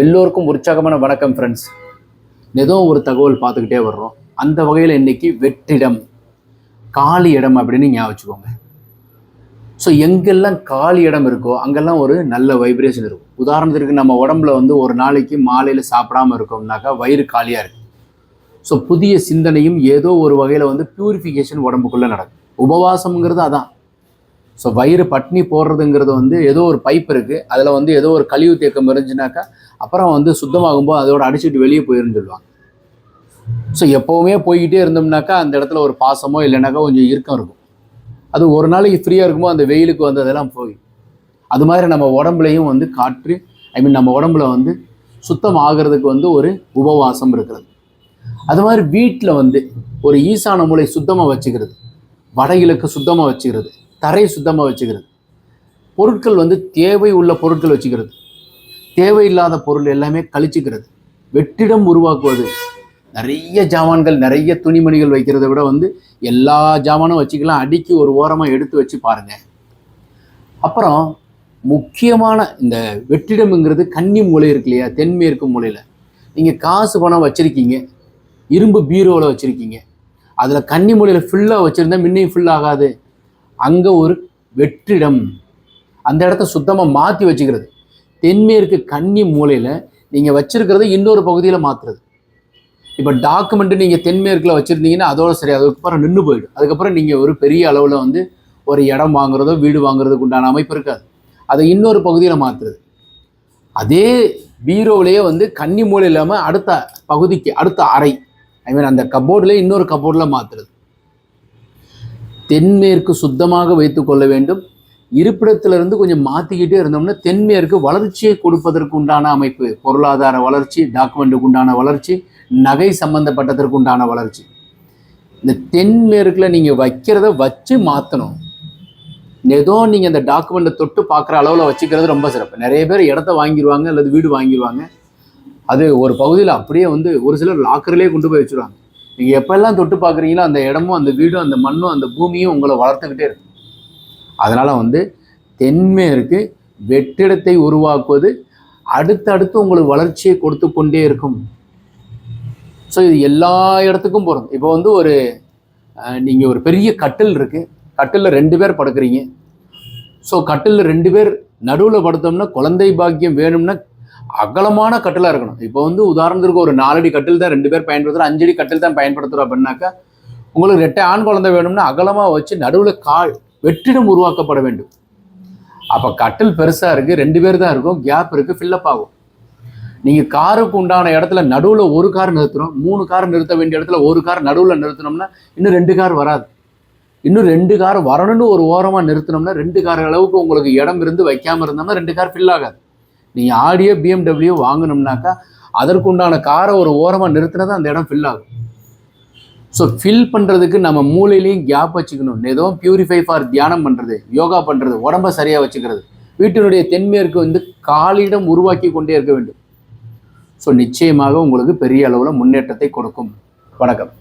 எல்லோருக்கும் உற்சாகமான வணக்கம் ஃப்ரெண்ட்ஸ் ஏதோ ஒரு தகவல் பார்த்துக்கிட்டே வர்றோம். அந்த வகையில் இன்னைக்கு வெற்றிடம் காலி இடம் அப்படின்னு ஞாபகம் வச்சுக்கோங்க. ஸோ எங்கெல்லாம் காலி இடம் இருக்கோ அங்கெல்லாம் ஒரு நல்ல வைப்ரேஷன் இருக்கும். உதாரணத்திற்கு நம்ம உடம்புல வந்து ஒரு நாளைக்கு மாலையில் சாப்பிடாம இருக்கோம்னாக்கா வயிறு காலியாக இருக்கு. ஸோ புதிய சிந்தனையும் ஏதோ ஒரு வகையில் வந்து பியூரிஃபிகேஷன் உடம்புக்குள்ளே நடக்கும். உபவாசம்ங்கிறது அதான். ஸோ வயிறு பட்னி போடுறதுங்கிறது வந்து ஏதோ ஒரு பைப் இருக்குது அதில் வந்து ஏதோ ஒரு கழிவு தேக்கம் இருந்துச்சுனாக்கா அப்புறம் வந்து சுத்தமாகும்போது அதோட அடிச்சுட்டு வெளியே போயிருன்னு சொல்லுவாங்க. ஸோ எப்போவுமே போய்கிட்டே இருந்தோம்னாக்கா அந்த இடத்துல ஒரு பாசமோ இல்லைனாக்கா கொஞ்சம் இறுக்கம் இருக்கும். அது ஒரு நாளைக்கு ஃப்ரீயாக இருக்கும்போது அந்த வெயிலுக்கு வந்து அதெல்லாம் போய். அது மாதிரி நம்ம உடம்புலையும் வந்து காற்று ஐ மீன் நம்ம உடம்புல வந்து சுத்தம் ஆகிறதுக்கு வந்து ஒரு உபவாசம் இருக்கிறது. அது மாதிரி வீட்டில் வந்து ஒரு ஈசான மூளை சுத்தமாக வச்சுக்கிறது. வடகிழக்கு சுத்தமாக வச்சுக்கிறது. தரை சுத்தமாக வச்சுக்கிறது. பொருட்கள் வந்து தேவை உள்ள பொருட்கள் வச்சுக்கிறது. தேவையில்லாத பொருள் எல்லாமே கழிச்சுக்கிறது. வெற்றிடம் உருவாக்குவது. நிறைய ஜாமான்கள் நிறைய துணிமணிகள் வைக்கிறத விட வந்து எல்லா ஜாமானும் வச்சுக்கலாம். அடுக்கி ஒரு ஓரமாக எடுத்து வச்சு பாருங்கள் அப்புறம் முக்கியமான இந்த வெற்றிடம்ங்கிறது கன்னி மூலை இருக்கு இல்லையா? தென்மேற்கு மூலையில் நீங்கள் காசு பணம் வச்சுருக்கீங்க. இரும்பு பீரோவில் வச்சுருக்கீங்க. அதில் கன்னி மூலையில் ஃபுல்லாக வச்சுருந்தா முன்னையும் ஃபுல் ஆகாது. அங்கே ஒரு வெற்றிடம். அந்த இடத்த சுத்தமாக மாற்றி வச்சுக்கிறது. தென்மேற்கு கன்னி மூலையில் நீங்கள் வச்சுருக்கிறத இன்னொரு பகுதியில் மாற்றுறது இப்போ டாக்குமெண்ட்டு நீங்கள் தென்மேற்கில் வச்சுருந்தீங்கன்னா அதோட சரி அதுக்கப்புறம் நின்று போயிடும். அதுக்கப்புறம் நீங்கள் ஒரு பெரிய அளவில் வந்து ஒரு இடம் வாங்குறதோ வீடு வாங்குறதுக்கு உண்டான அமைப்பு இருக்காது. அதை இன்னொரு பகுதியில் மாற்றுறது அதே பீரோவிலேயே வந்து கன்னி மூலை இல்லாமல் அடுத்த பகுதிக்கு அடுத்த அறை. ஐ மீன் அந்த கபோர்டில் இன்னொரு கபோர்டில் மாற்றுறது தென்மேற்கு சுத்தமாக வைத்து கொள்ள வேண்டும். இருப்பிடத்திலிருந்து கொஞ்சம் மாற்றிக்கிட்டே இருந்தோம்னா தென்மேற்கு வளர்ச்சியை கொடுப்பதற்கு உண்டான அமைப்பு பொருளாதார வளர்ச்சி டாக்குமெண்ட்டுக்கு உண்டான வளர்ச்சி நகை சம்பந்தப்பட்டதற்கு உண்டான வளர்ச்சி. இந்த தென்மேற்கில் நீங்கள் வைக்கிறத வச்சு மாற்றணும் ஏதோ நீங்கள் அந்த டாக்குமெண்ட்டை தொட்டு பார்க்குற அளவில் வச்சுக்கிறது ரொம்ப சிறப்பு. நிறைய பேர் இடத்த வாங்கிடுவாங்க அல்லது வீடு வாங்கிடுவாங்க அது ஒரு பகுதியில் அப்படியே வந்து ஒரு சிலர் லாக்கர்லேயே கொண்டு போய் வச்சுருவாங்க. நீங்கள் எப்போல்லாம் தொட்டு பார்க்குறீங்களோ அந்த இடமும் அந்த வீடும் அந்த மண்ணும் அந்த பூமியும் உங்களை வளர்த்துக்கிட்டே இருக்கும் அதனால் வந்து தென்மேற்கு வெற்றிடத்தை உருவாக்குவது அடுத்தடுத்து உங்களுக்கு வளர்ச்சியை கொடுத்து கொண்டே இருக்கும். ஸோ இது எல்லா இடத்துக்கும் போகிறோம் இப்போ வந்து ஒரு நீங்கள் ஒரு பெரிய கட்டில் இருக்குது கட்டிலில் ரெண்டு பேர் படுக்கிறீங்க. ஸோ கட்டிலில் ரெண்டு பேர் நடுவில் படுத்தோம்னா குழந்தை பாக்கியம் வேணும்னா அகலமான கட்டிலாக இருக்கணும். இப்போ வந்து உதாரணத்துக்கு ஒரு நாலடி கட்டில் தான் ரெண்டு பேர் பயன்படுத்துகிறோம் அஞ்சடி கட்டில் தான் பயன்படுத்துகிறோம் அப்படின்னாக்கா உங்களுக்கு ரெட்டை ஆண் குழந்தை வேணும்னா அகலமாக வச்சு நடுவில் கால் வெற்றிடம் உருவாக்கப்பட வேண்டும். அப்போ கட்டில் பெருசாக இருக்குது ரெண்டு பேர் தான் இருக்கும் கேப் இருக்குது ஃபில்லப் ஆகும். நீங்கள் காருக்கு உண்டான இடத்துல நடுவில் ஒரு கார் நிறுத்துகிறோம் மூணு கார் நிறுத்த வேண்டிய இடத்துல ஒரு கார் நடுவில் நிறுத்தினோம்னா இன்னும் ரெண்டு கார் வராது. இன்னும் ரெண்டு கார் வரணும்னு ஒரு ஓரமாக நிறுத்தினோம்னா ரெண்டு கார் அளவுக்கு உங்களுக்கு இடம் இருந்து வைக்காமல் இருந்தோம்னா ரெண்டு கார் ஃபில் ஆகாது. நீங்கள் ஆடியோ பிஎம்டபிள்யூ வாங்கணும்னாக்கா அதற்குண்டான காரை ஒரு ஓரமாக நிறுத்தினா தான் அந்த இடம் ஃபில் ஆகும். ஸோ ஃபில் பண்ணுறதுக்கு நம்ம மூளையிலையும் கேப் வச்சுக்கணும். ஏதோ பியூரிஃபை ஃபார் தியானம் பண்ணுறது யோகா பண்ணுறது உடம்ப சரியாக வச்சுக்கிறது. வீட்டினுடைய தென்மேற்கு வந்து காலிடம் உருவாக்கி கொண்டே இருக்க வேண்டும். ஸோ நிச்சயமாக உங்களுக்கு பெரிய அளவில் முன்னேற்றத்தை கொடுக்கும். வணக்கம்.